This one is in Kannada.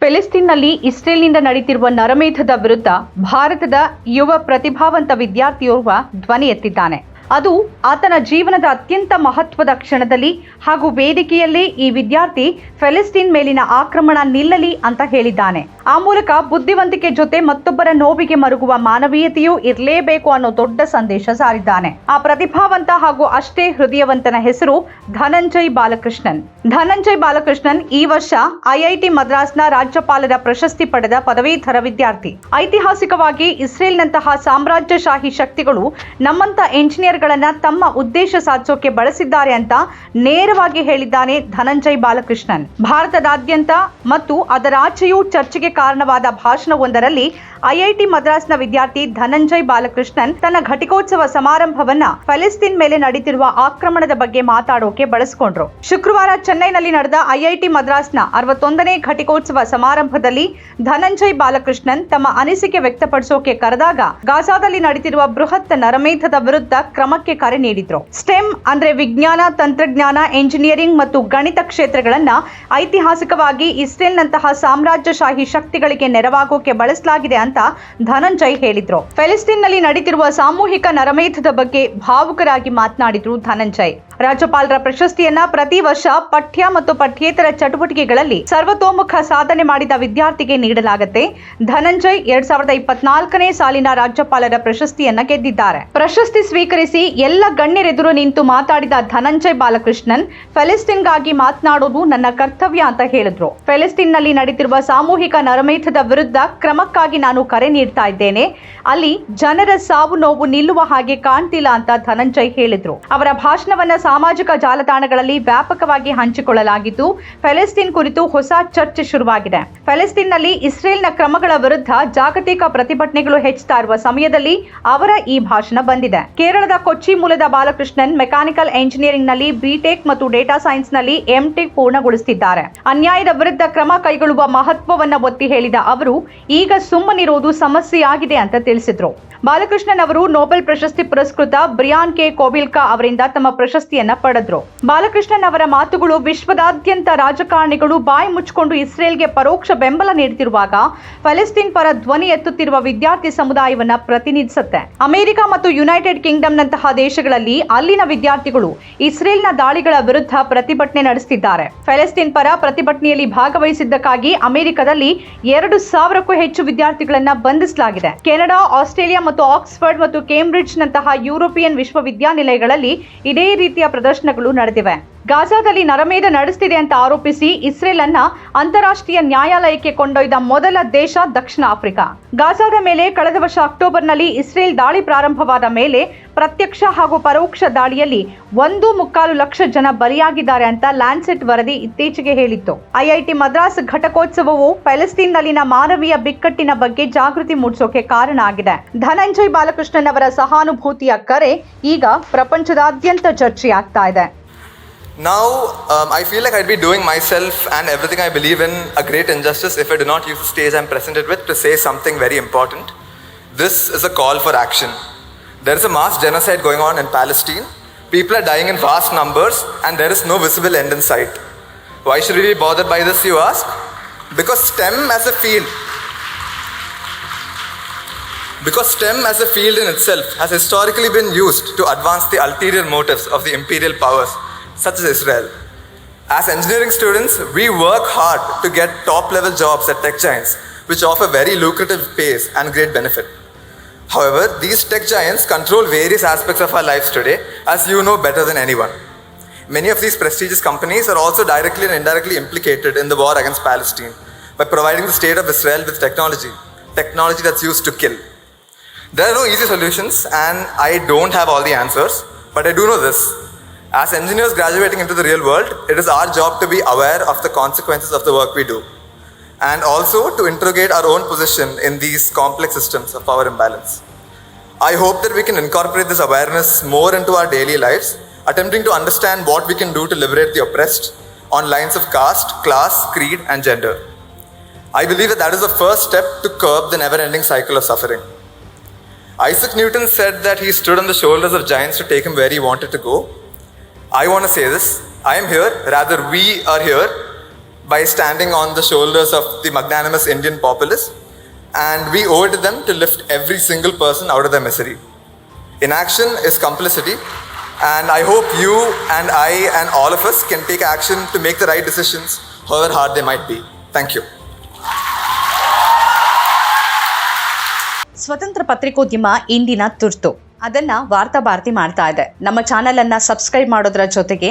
ಫೆಲಿಸ್ತೀನ್ನಲ್ಲಿ ಇಸ್ರೇಲ್ನಿಂದ ನಡೀತಿರುವ ನರಮೇಧದ ವಿರುದ್ಧ ಭಾರತದ ಯುವ ಪ್ರತಿಭಾವಂತ ವಿದ್ಯಾರ್ಥಿಯೋರ್ವ ಧ್ವನಿ ಎತ್ತಿದ್ದಾನೆ. ಅದು ಆತನ ಜೀವನದ ಅತ್ಯಂತ ಮಹತ್ವದ ಕ್ಷಣದಲ್ಲಿ ಹಾಗೂ ವೇದಿಕೆಯಲ್ಲೇ ಈ ವಿದ್ಯಾರ್ಥಿ ಫೆಲೆಸ್ಟೀನ್ ಮೇಲಿನ ಆಕ್ರಮಣ ನಿಲ್ಲಲಿ ಅಂತ ಹೇಳಿದ್ದಾನೆ. ಆ ಮೂಲಕ ಬುದ್ಧಿವಂತಿಕೆ ಜೊತೆ ಮತ್ತೊಬ್ಬರ ನೋವಿಗೆ ಮರುಗುವ ಮಾನವೀಯತೆಯೂ ಇರಲೇಬೇಕು ಅನ್ನೋ ದೊಡ್ಡ ಸಂದೇಶ ಸಾರಿದ್ದಾನೆ. ಆ ಪ್ರತಿಭಾವಂತ ಹಾಗೂ ಅಷ್ಟೇ ಹೃದಯವಂತನ ಹೆಸರು ಧನಂಜಯ್ ಬಾಲಕೃಷ್ಣನ್. ಧನಂಜಯ್ ಬಾಲಕೃಷ್ಣನ್ ಈ ವರ್ಷ ಐಐಟಿ ಮದ್ರಾಸ್ನ ರಾಜ್ಯಪಾಲರ ಪ್ರಶಸ್ತಿ ಪಡೆದ ಪದವೀಧರ ವಿದ್ಯಾರ್ಥಿ. ಐತಿಹಾಸಿಕವಾಗಿ ಇಸ್ರೇಲ್ನಂತಹ ಸಾಮ್ರಾಜ್ಯಶಾಹಿ ಶಕ್ತಿಗಳು ನಮ್ಮಂತ ಎಂಜಿನಿಯರ್ಗಳನ್ನ ತಮ್ಮ ಉದ್ದೇಶ ಸಾಧಿಸೋಕೆ ಬಳಸಿದ್ದಾರೆ ಅಂತ ನೇರವಾಗಿ ಹೇಳಿದ್ದಾನೆ ಧನಂಜಯ್ ಬಾಲಕೃಷ್ಣನ್. ಭಾರತದಾದ್ಯಂತ ಮತ್ತು ಅದರಾಚೆಯೂ ಚರ್ಚೆಗೆ ಕಾರಣವಾದ ಭಾಷಣವೊಂದರಲ್ಲಿ ಐಐಟಿ ಮದ್ರಾಸ್ನ ವಿದ್ಯಾರ್ಥಿ ಧನಂಜಯ್ ಬಾಲಕೃಷ್ಣನ್ ತನ್ನ ಘಟಿಕೋತ್ಸವ ಸಮಾರಂಭವನ್ನ ಫೆಲಿಸ್ತೀನ್ ಮೇಲೆ ನಡೀತಿರುವ ಆಕ್ರಮಣದ ಬಗ್ಗೆ ಮಾತಾಡೋಕೆ ಬಳಸಿಕೊಂಡ್ರು. ಶುಕ್ರವಾರ ಚೆನ್ನೈನಲ್ಲಿ ನಡೆದ ಐಐಟಿ ಮದ್ರಾಸ್ನ ಅರವತ್ತೊಂದನೇ ಘಟಿಕೋತ್ಸವ ಸಮಾರಂಭದಲ್ಲಿ ಧನಂಜಯ್ ಬಾಲಕೃಷ್ಣನ್ ತಮ್ಮ ಅನಿಸಿಕೆ ವ್ಯಕ್ತಪಡಿಸೋಕೆ ಕರೆದಾಗ ಗಾಜಾದಲ್ಲಿ ನಡೆದಿರುವ ಬೃಹತ್ ನರಮೇಧದ ವಿರುದ್ಧ ಕ್ರಮಕ್ಕೆ ಕರೆ ನೀಡಿದ್ರು. ಸ್ಟೆಮ್ ಅಂದ್ರೆ ವಿಜ್ಞಾನ, ತಂತ್ರಜ್ಞಾನ, ಎಂಜಿನಿಯರಿಂಗ್ ಮತ್ತು ಗಣಿತ ಕ್ಷೇತ್ರಗಳನ್ನ ಐತಿಹಾಸಿಕವಾಗಿ ಇಸ್ರೇಲ್ನಂತಹ ಸಾಮ್ರಾಜ್ಯಶಾಹಿ ಶಕ್ತಿಗಳಿಗೆ ನೆರವಾಗೋಕೆ ಬಳಸಲಾಗಿದೆ ಅಂತ ಧನಂಜಯ್ ಹೇಳಿದ್ರು. ಫೆಲಿಸ್ತೀನ್ನಲ್ಲಿ ನಡೀತಿರುವ ಸಾಮೂಹಿಕ ನರಮೇಧದ ಬಗ್ಗೆ ಭಾವುಕರಾಗಿ ಮಾತನಾಡಿದ್ರು ಧನಂಜಯ್. ರಾಜ್ಯಪಾಲರ ಪ್ರಶಸ್ತಿಯನ್ನ ಪ್ರತಿ ವರ್ಷ ಪಠ್ಯ ಮತ್ತು ಪಠ್ಯೇತರ ಚಟುವಟಿಕೆಗಳಲ್ಲಿ ಸರ್ವತೋಮುಖ ಸಾಧನೆ ಮಾಡಿದ ವಿದ್ಯಾರ್ಥಿಗೆ ನೀಡಲಾಗುತ್ತೆ. ಧನಂಜಯ್ ಎರಡ್ ಸಾವಿರದ ಇಪ್ಪತ್ನಾಲ್ಕನೇ ಸಾಲಿನ ರಾಜ್ಯಪಾಲರ ಪ್ರಶಸ್ತಿಯನ್ನ ಗೆದ್ದಿದ್ದಾರೆ. ಪ್ರಶಸ್ತಿ ಸ್ವೀಕರಿಸಿ ಎಲ್ಲ ಗಣ್ಯರೆದುರು ನಿಂತು ಮಾತಾಡಿದ ಧನಂಜಯ್ ಬಾಲಕೃಷ್ಣನ್, ಫೆಲಿಸ್ತೀನ್ಗಾಗಿ ಮಾತನಾಡೋದು ನನ್ನ ಕರ್ತವ್ಯ ಅಂತ ಹೇಳಿದ್ರು. ಫೆಲಿಸ್ತೀನ್ನಲ್ಲಿ ನಡೆದಿರುವ ಸಾಮೂಹಿಕ ನರಮೇಧದ ವಿರುದ್ಧ ಕ್ರಮಕ್ಕಾಗಿ ನಾನು ಕರೆ ನೀಡ್ತಾ ಇದ್ದೇನೆ. ಅಲ್ಲಿ ಜನರ ಸಾವು ನೋವು ನಿಲ್ಲುವ ಹಾಗೆ ಕಾಣ್ತಿಲ್ಲ ಅಂತ ಧನಂಜಯ್ ಹೇಳಿದ್ರು. ಅವರ ಭಾಷಣವನ್ನ ಸಾಮಾಜಿಕ ಜಾಲತಾಣಗಳಲ್ಲಿ ವ್ಯಾಪಕವಾಗಿ ಹಂಚಿಕೊಳ್ಳಲಾಗಿದ್ದು, ಫೆಲೆಸ್ತೀನ್ ಕುರಿತು ಹೊಸ ಚರ್ಚೆ ಶುರುವಾಗಿದೆ. ಫೆಲೆಸ್ತೀನ್ನಲ್ಲಿ ಇಸ್ರೇಲ್ನ ಕ್ರಮಗಳ ವಿರುದ್ಧ ಜಾಗತಿಕ ಪ್ರತಿಭಟನೆಗಳು ಹೆಚ್ಚುತ್ತಾ ಇರುವ ಸಮಯದಲ್ಲಿ ಅವರ ಈ ಭಾಷಣ ಬಂದಿದೆ. ಕೇರಳದ ಕೊಚ್ಚಿ ಮೂಲದ ಬಾಲಕೃಷ್ಣನ್ ಮೆಕ್ಯಾನಿಕಲ್ ಎಂಜಿನಿಯರಿಂಗ್ನಲ್ಲಿ ಬಿಟೆಕ್ ಮತ್ತು ಡೇಟಾ ಸೈನ್ಸ್ನಲ್ಲಿ ಎಂಟೆಕ್ ಪೂರ್ಣಗೊಳಿಸುತ್ತಿದ್ದಾರೆ. ಅನ್ಯಾಯದ ವಿರುದ್ಧ ಕ್ರಮ ಕೈಗೊಳ್ಳುವ ಮಹತ್ವವನ್ನು ಒತ್ತಿ ಹೇಳಿದ ಅವರು, ಈಗ ಸುಮ್ಮನಿರೋದು ಸಮಸ್ಯೆಯಾಗಿದೆ ಅಂತ ತಿಳಿಸಿದರು. ಬಾಲಕೃಷ್ಣನ್ ಅವರು ನೋಬೆಲ್ ಪ್ರಶಸ್ತಿ ಪುರಸ್ಕೃತ ಬ್ರಿಯಾನ್ ಕೆ. ಕೋಬಿಲ್ಕಾ ಅವರಿಂದ ತಮ್ಮ ಪ್ರಶಸ್ತಿಯನ್ನ ಪಡೆದ್ರು. ಬಾಲಕೃಷ್ಣನ್ ಅವರ ಮಾತುಗಳು ವಿಶ್ವದಾದ್ಯಂತ ರಾಜಕಾರಣಿಗಳು ಬಾಯಿ ಮುಚ್ಚಿಕೊಂಡು ಇಸ್ರೇಲ್ಗೆ ಪರೋಕ್ಷ ಬೆಂಬಲ ನೀಡುತ್ತಿರುವಾಗ ಫಲಸ್ತೀನ್ ಪರ ಧ್ವನಿ ಎತ್ತುತ್ತಿರುವ ವಿದ್ಯಾರ್ಥಿ ಸಮುದಾಯವನ್ನ ಪ್ರತಿನಿಧಿಸುತ್ತೆ. ಅಮೆರಿಕ ಮತ್ತು ಯುನೈಟೆಡ್ ಕಿಂಗ್ಡಮ್ನಂತಹ ದೇಶಗಳಲ್ಲಿ ಅಲ್ಲಿನ ವಿದ್ಯಾರ್ಥಿಗಳು ಇಸ್ರೇಲ್ನ ದಾಳಿಗಳ ವಿರುದ್ಧ ಪ್ರತಿಭಟನೆ ನಡೆಸುತ್ತಿದ್ದಾರೆ ಫೆಲೆಸ್ತೀನ್ ಪರ ಪ್ರತಿಭಟನೆಯಲ್ಲಿ ಭಾಗವಹಿಸಿದ್ದಕ್ಕಾಗಿ ಅಮೆರಿಕದಲ್ಲಿ ಎರಡು ಸಾವಿರಕ್ಕೂ ಹೆಚ್ಚು ವಿದ್ಯಾರ್ಥಿಗಳನ್ನ ಬಂಧಿಸಲಾಗಿದೆ. ಕೆನಡಾ, ಆಸ್ಟ್ರೇಲಿಯಾ ಮತ್ತು ಆಕ್ಸ್ಫರ್ಡ್ ಮತ್ತು ಕೇಂಬ್ರಿಡ್ಜ್ ನಂತಹ ಯುರೋಪಿಯನ್ ವಿಶ್ವವಿದ್ಯಾನಿಲಯಗಳಲ್ಲಿ ಇದೇ ರೀತಿಯ ಪ್ರದರ್ಶನಗಳು ನಡೆದಿವೆ. ಗಾಜಾದಲ್ಲಿ ನರಮೇಧ ನಡೆಸುತ್ತಿದೆ ಅಂತ ಆರೋಪಿಸಿ ಇಸ್ರೇಲ್ ಅನ್ನ ಅಂತಾರಾಷ್ಟ್ರೀಯ ನ್ಯಾಯಾಲಯಕ್ಕೆ ಕೊಂಡೊಯ್ದ ಮೊದಲ ದೇಶ ದಕ್ಷಿಣ ಆಫ್ರಿಕಾ. ಗಾಜಾದ ಮೇಲೆ ಕಳೆದ ವರ್ಷ ಅಕ್ಟೋಬರ್ನಲ್ಲಿ ಇಸ್ರೇಲ್ ದಾಳಿ ಪ್ರಾರಂಭವಾದ ಮೇಲೆ ಪ್ರತ್ಯಕ್ಷ ಹಾಗೂ ಪರೋಕ್ಷ ದಾಳಿಯಲ್ಲಿ ಒಂದು ಮುಕ್ಕಾಲು ಲಕ್ಷ ಜನ ಬಲಿಯಾಗಿದ್ದಾರೆ ಅಂತ ಲ್ಯಾನ್ಸೆಟ್ ವರದಿ ಇತ್ತೀಚೆಗೆ ಹೇಳಿತ್ತು ಐಐಟಿ ಮದ್ರಾಸ್ ಘಟಕೋತ್ಸವವು ಪ್ಯಾಲೆಸ್ತೀನ್ನಲ್ಲಿನ ಮಾನವೀಯ ಬಿಕ್ಕಟ್ಟಿನ ಬಗ್ಗೆ ಜಾಗೃತಿ ಮೂಡಿಸೋಕೆ ಕಾರಣ ಆಗಿದೆ ಧನಂಜಯ್ ಬಾಲಕೃಷ್ಣನ್ ಅವರ ಸಹಾನುಭೂತಿಯ ಕರೆ ಈಗ ಪ್ರಪಂಚದಾದ್ಯಂತ ಚರ್ಚೆಯಾಗ್ತಾ ಇದೆ Now, um, I feel like I'd be doing myself and everything I believe in a great injustice if I do not use the stage I'm presented with to say something very important. This is a call for action. There is a mass genocide going on in Palestine. People are dying in vast numbers, and there is no visible end in sight. Why should we be bothered by this, you ask? Because STEM as a field because STEM as a field in itself has historically been used to advance the ulterior motives of the imperial powers, such as Israel. As engineering students, we work hard to get top level jobs at tech giants, which offer very lucrative pays and great benefit. However, these tech giants control various aspects of our lives today, as you know better than anyone. Many of these prestigious companies are also directly and indirectly implicated in the war against Palestine by providing the state of Israel with technology, technology that's used to kill. There are no easy solutions, and I don't have all the answers, but I do know this. As engineers graduating into the real world, it is our job to be aware of the consequences of the work we do, and also to interrogate our own position in these complex systems of power imbalance. I hope that we can incorporate this awareness more into our daily lives, attempting to understand what we can do to liberate the oppressed on lines of caste, class, creed, and gender. I believe that that is the first step to curb the never ending cycle of suffering. Isaac Newton said that he stood on the shoulders of giants to take him where he wanted to go. I want to say this I am here, rather, we are here, by standing on the shoulders of the magnanimous Indian populace, and we owe it to them to lift every single person out of their misery. Inaction is complicity, and I hope you and I and all of us can take action to make the right decisions, however hard they might be. Thank you. ಸ್ವತಂತ್ರ ಪತ್ರಿಕೋದ್ಯಮ ಇಂದಿನ ತುರ್ತು ಅದನ್ನ ವಾರ್ತಾ ಭಾರತಿ ಮಾಡ್ತಾ ಇದೆ ನಮ್ಮ ಚಾನೆಲ್ ಅನ್ನ ಸಬ್ಸ್ಕ್ರೈಬ್ ಮಾಡೋದ್ರ ಜೊತೆಗೆ